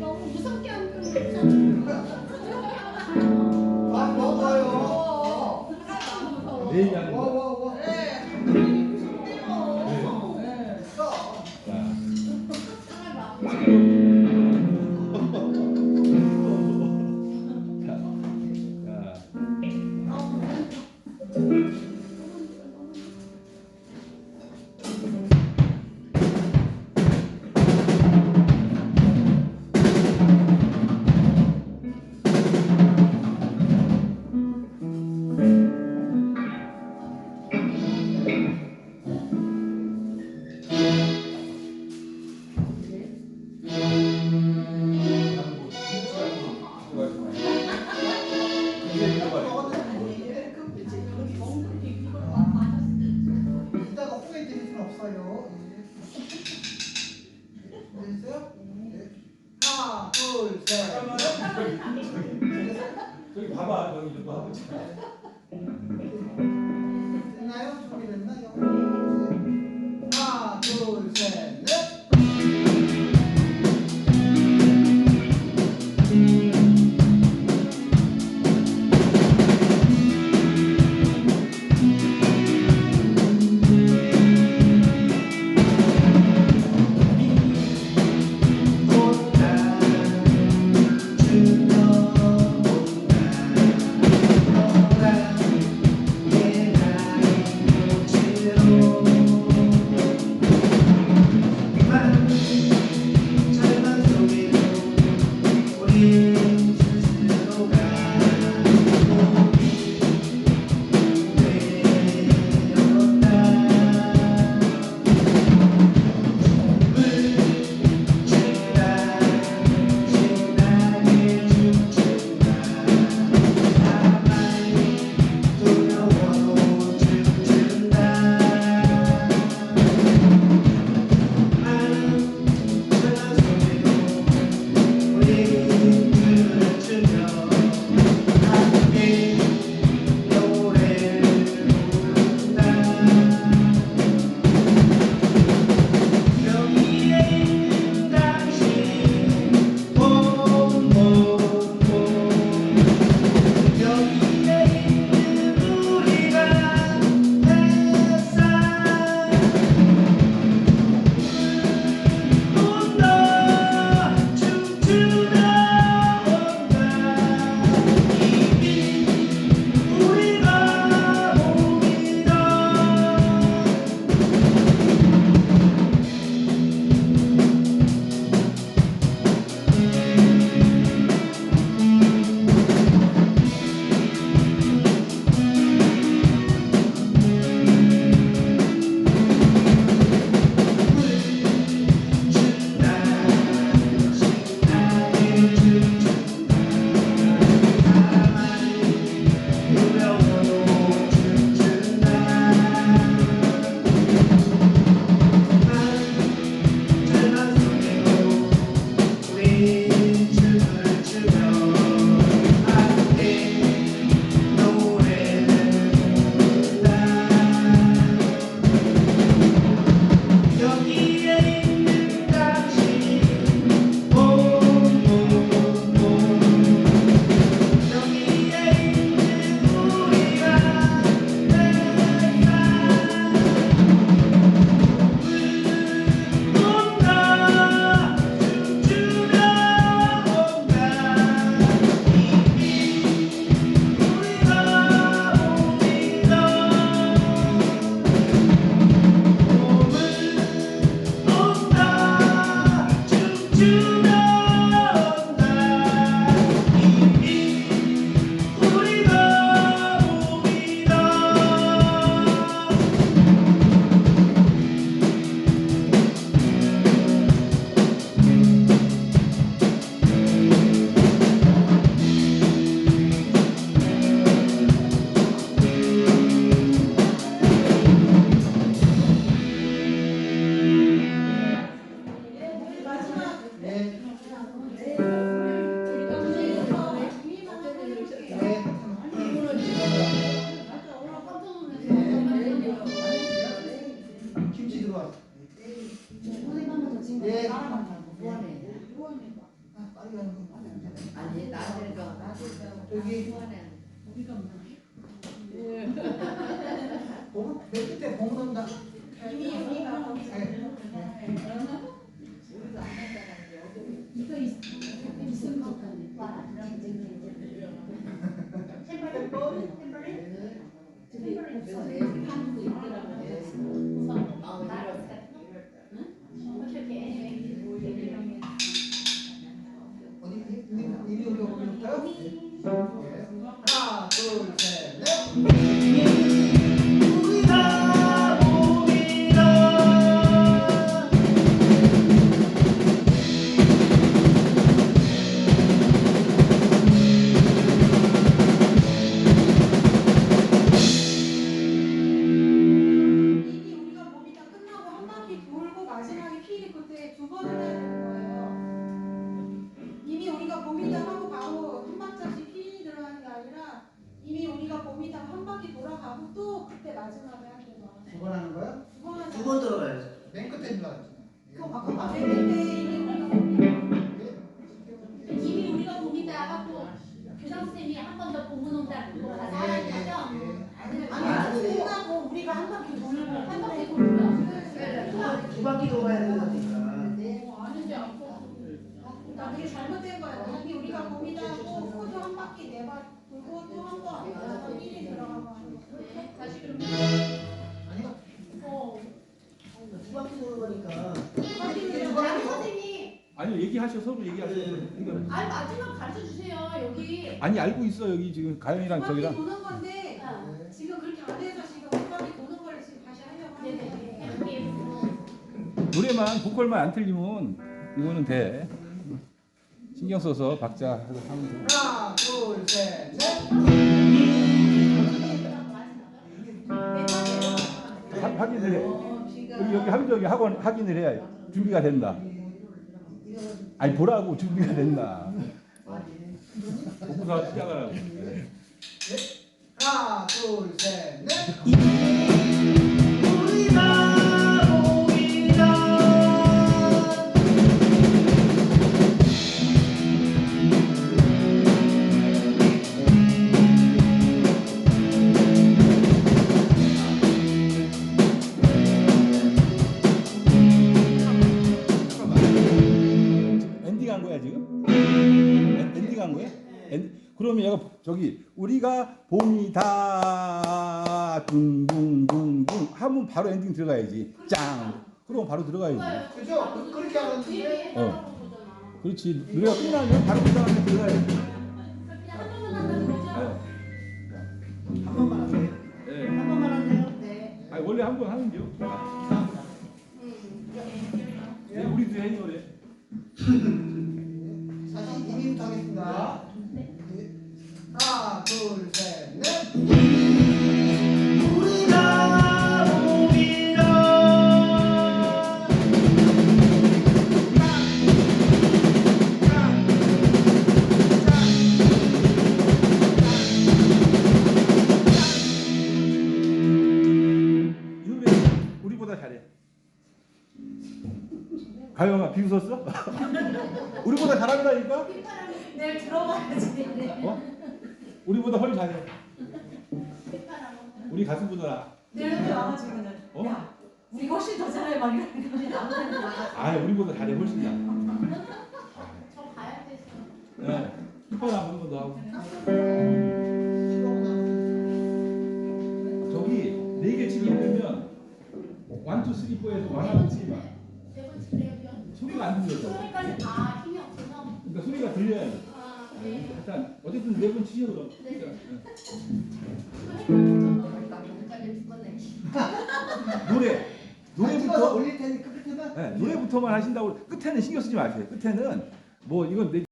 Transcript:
너무 무섭게 안 끊는 거 먹어요. 내 네. 저기 봐봐 여기 누가 하고 무한해. 봉- 맨 끝에 봉 넣는다. 이미 우리가 네. 네. 이거 있- 있으면 좋겠네. 템플릿? 템플릿? 템플릿 있어. 한국도 있더라고요. 우선 아, 나를 어떻게 어디 우리가 보여줄까요? 예. 하 마지막에 거야. 두번 하는 거야? 두번 두번 들어가야죠. 맨 끝에 들어갔지. 그럼 아까 말했는데 이미 우리가 봄이 나가고 교장 선생님이 한 번더 봄은 온다고 예, 가서 하는 거죠? 아니 아니 끝나고 우리가 한 바퀴 돌고 한 바퀴 돌고요. 두 바퀴 돌아야 되는 거니까. 어, 아는지 않고. 나 그게 잘못된 거야. 이미 우리가 몸이 다 하고 코도 한 바퀴 네바 돌고 또 한번 피리 다시 아니, 어. 아니요 얘기하셔 서로 얘기하셔. 이거 아 마지막 가르쳐 주세요 여기. 아니 알고 있어 여기 지금 바퀴 저기랑. 도는 건데 아, 지금 그렇게 안 해서 지금 두 바퀴 도는 걸 지금 다시 하려고 하는 거야. 네네. 여기 노래만 보컬만 안 틀리면 이거는 돼. 신경 써서 박자 하고 하면 돼. 하나, 둘, 확인을 해. 여기 여기 함정이 학원 확인을 해야 준비가 된다. 아니 보라고 준비가 됐나. 공부사 시작하라고. 하나, 둘, 셋, 엔, 그러면 얘가 저기 우리가 봄이다 둥둥둥둥 하면 바로 엔딩 들어가야지 짱 그럼 바로 들어가야지 그죠? 그- 그렇게 해달라고 그러잖아. 그렇지 노래가 끝나면 바로 그 다음에 들어가야지 그냥 한 번만 한다는 거죠? 한 번만 하세요. 네. 한 번만 하세요. 네. 아니 원래 한 번 하는데요 가영아 비웃었어? 우리보다 잘한다니까? 내일 들어봐야지. 어? 우리보다 훨씬 잘해. 우리 가수보다 나 내일 또 그냥. 어? 야, 우리 훨씬 더 잘해 막 이러는 아 우리보다 잘해 훨씬 나 저 가야 됐어. 네. 휘파람 한번더 하고 저기 네개 치기 힘들면 원투 쓰리 포에서 원하는 치기 마. 소리가 안 들려서 소리까지 다 힘이 없어서. 그러니까 소리가 들려야 돼 아, 네. 일단 어쨌든 네 번 치죠 그럼 네. 그러니까, 죽었네. 응. 노래 노래부터 올릴 테니까 끝에는. 네, 노래부터만 하신다고 끝에는 신경 쓰지 마세요 끝에는 뭐 이건 내